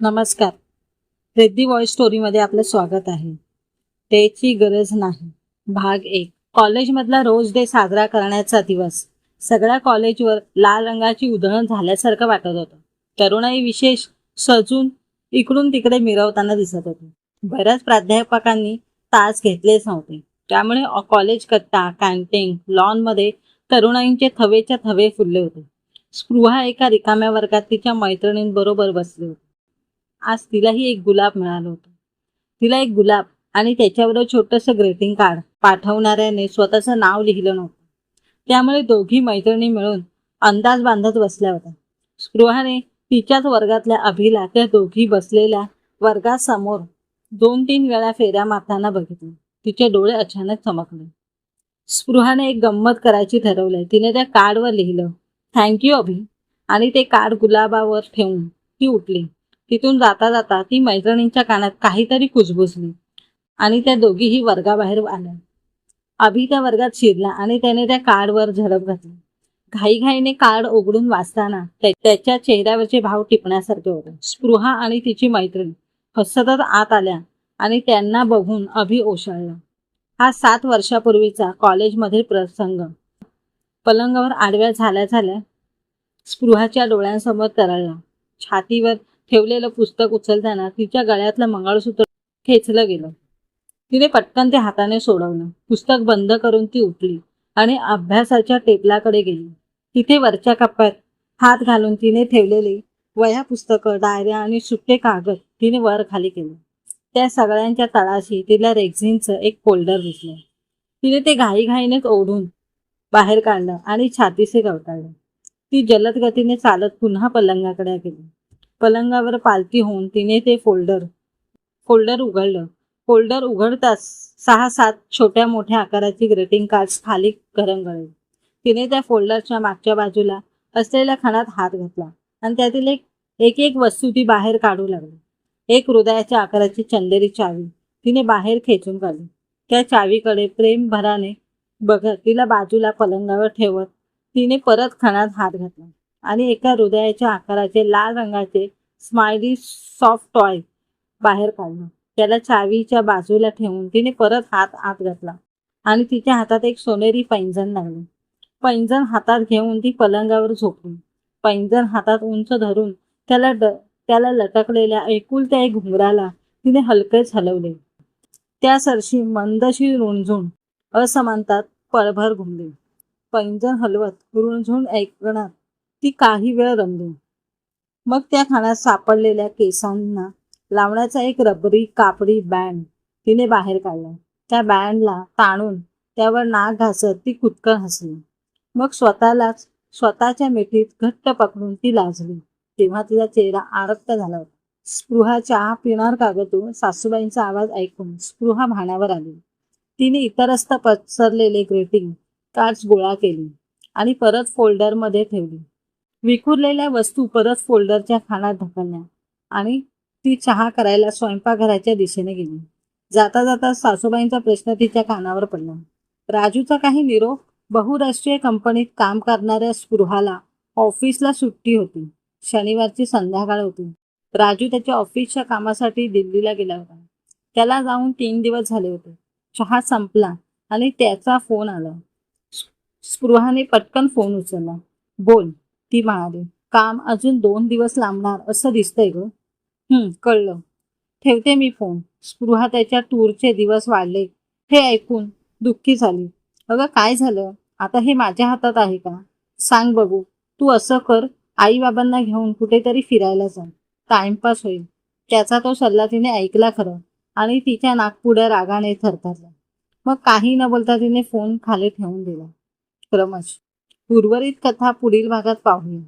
नमस्कार. रेद्दी वॉइस स्टोरीमध्ये आपलं स्वागत आहे. त्याची गरज नाही. भाग एक. कॉलेजमधला रोज डे साजरा करण्याचा दिवस. सगळ्या कॉलेजवर लाल रंगाची उधळण झाल्यासारखं वाटत होतं. तरुणाई विशेष सजून इकडून तिकडे मिरवताना दिसत होती. बऱ्याच प्राध्यापकांनी तास घेतलेच नव्हते. त्यामुळे कॉलेज कट्टा कॅन्टीन लॉनमध्ये तरुणाईंचे थवेच्या थवे फुलले होते. स्पृहा एका रिकाम्या वर्गात तिच्या मैत्रिणींबरोबर बसली होती. आज तिलाही एक गुलाब मिळालं होतं. तिला एक गुलाब आणि त्याच्यावर छोटंसं ग्रेटिंग कार्ड पाठवणाऱ्याने स्वतःचं नाव लिहिलं नव्हतं. त्यामुळे दोघी मैत्रिणी मिळून अंदाज बांधत बसल्या होत्या. स्पृहाने तिच्याच वर्गातल्या अभिला त्या दोघी बसलेल्या वर्गासमोर दोन तीन वेळा फेऱ्या मारताना बघितलं तिचे डोळे अचानक चमकले. स्पृहाने एक गंमत करायची ठरवलंय. तिने त्या कार्डवर लिहिलं थँक्यू अभि. आणि ते कार्ड गुलाबावर ठेवून ती उठली. तिथून जाता जाता ती मैत्रिणींच्या कानात काहीतरी कुजबुजली. आणि त्या दोघीही वर्गाबाहेर आल्या. अभि त्या वर्गात शिरला आणि त्याने त्या कार्डवर झडप घातली. घाईघाईने कार्ड उघडून वाचताना त्याच्या चेहऱ्यावरचे भाव टिपण्यासारखे होते. स्पृहा आणि तिची मैत्रीण हसतच आत आल्या आणि त्यांना बघून अभि ओशाळला. हा सात वर्षापूर्वीचा कॉलेजमधील प्रसंग. पलंगावर आडव्या झाल्या झाल्या स्पृहाच्या डोळ्यांसमोर तरळला. छातीवर ठेवलेलं पुस्तक उचलताना तिच्या गळ्यातलं मंगळसूत्र खेचलं गेलं. तिने पटकन ते हाताने सोडवलं. पुस्तक बंद करून ती उठली आणि अभ्यासाच्या टेबलाकडे गेली. तिथे वरच्या कप्प्यात हात घालून तिने ठेवलेली वह्या पुस्तकं डायऱ्या आणि सुट्टे कागद तिने वर खाली केले. त्या सगळ्यांच्या तळाशी तिला रेक्झिनचं एक फोल्डर दिसलं. तिने ते घाईघाईनेच ओढून बाहेर काढलं आणि छातीसे गवताळलं. ती जलद गतीने चालत पुन्हा पलंगाकडे गेली. पलंगावर पालती होऊन तिने ते फोल्डर फोल्डर उघडलं. फोल्डर उघडताच सहा सात छोट्या मोठ्या आकाराची ग्रीटिंग कार्ड्स खाली घरंगळले तिने त्या फोल्डरच्या मागच्या बाजूला असलेल्या खणात हात घातला आणि त्यातील एक एक एक वस्तू ती बाहेर काढू लागली. एक हृदयाच्या आकाराची चंदेरी चावी तिने बाहेर खेचून काढली. त्या चावीकडे प्रेम भराने बघत तिला बाजूला पलंगावर ठेवत तिने परत खणात हात घातला. आणि एका हृदयाच्या आकाराचे लाल रंगाचे स्माइली सॉफ्ट टॉय बाहेर काढलं. त्याला चावीच्या बाजूला ठेवून तिने परत हात आत घातला आणि तिच्या हातात एक सोनेरी पैंजण लागली. पैंजण हातात घेऊन ती पलंगावर झोपली. पैंजण हातात उंच धरून त्याला ड त्याला लटकलेल्या एकुलत्या एक घुंगराला तिने हलकेच हलवले. त्या सरशी मंदशी रुणझुण असमानतात पळभर घुमली. पैंजण हलवत रुणझुण ऐकण्यात ती काही वेळ रंगली मग त्या खाण्यात सापडलेल्या केसांना लावण्याचा एक रबरी कापडी बँड तिने बाहेर काढला. त्या बँडला ताणून त्यावर नाक घासत ती कुटकन हसली. मग स्वतःलाच स्वतःच्या मिठीत घट्ट पकडून ती लाजली. तेव्हा तिचा चेहरा आरक्त झाला होता. स्पृहा चहा पिणार का ग तू? सासूबाईंचा आवाज ऐकून स्पृहा भाण्यावर आली. तिने इतरस्त पसरलेले ग्रेटिंग कार्ड्स गोळा केली आणि परत फोल्डरमध्ये ठेवली. विखुरलेल्या वस्तू परत फोल्डरच्या खाण्यात ढकलल्या आणि ती चहा करायला स्वयंपाकघराच्या दिशेने गेली. जाता जाता सासूबाईंचा प्रश्न तिच्या कानावर पडला. राजूचा काही निरोप बहुराष्ट्रीय कंपनीत काम करणाऱ्या स्पृहाला ऑफिसला सुट्टी होती. शनिवारची संध्याकाळ होती. राजू त्याच्या ऑफिसच्या कामासाठी दिल्लीला गेला होता. त्याला जाऊन तीन दिवस झाले होते. चहा संपला आणि त्याचा फोन आला. स्पृहाने पटकन फोन उचलला. बोल. ती म्हणाली काम अजून दोन दिवस लांबणार असं दिसतंय ग. हं कळलं. ठेवते मी फोन. स्पृहा त्याच्या टूरचे दिवस वाढले. हे ऐकून दुःखी झाली. अगं काय झालं? आता हे माझ्या हातात आहे का? सांग बघू. तू असं कर आई बाबांना घेऊन कुठेतरी फिरायला जा. टाइमपास होईल. त्याचा तो सल्ला तिने ऐकला खरं आणि तिच्या नागपुड्या रागाने थरथरल्या मग काही न बोलता तिने फोन खाली ठेवून दिला. क्रमश उर्वरित कथा पुढील भागात पाहूया.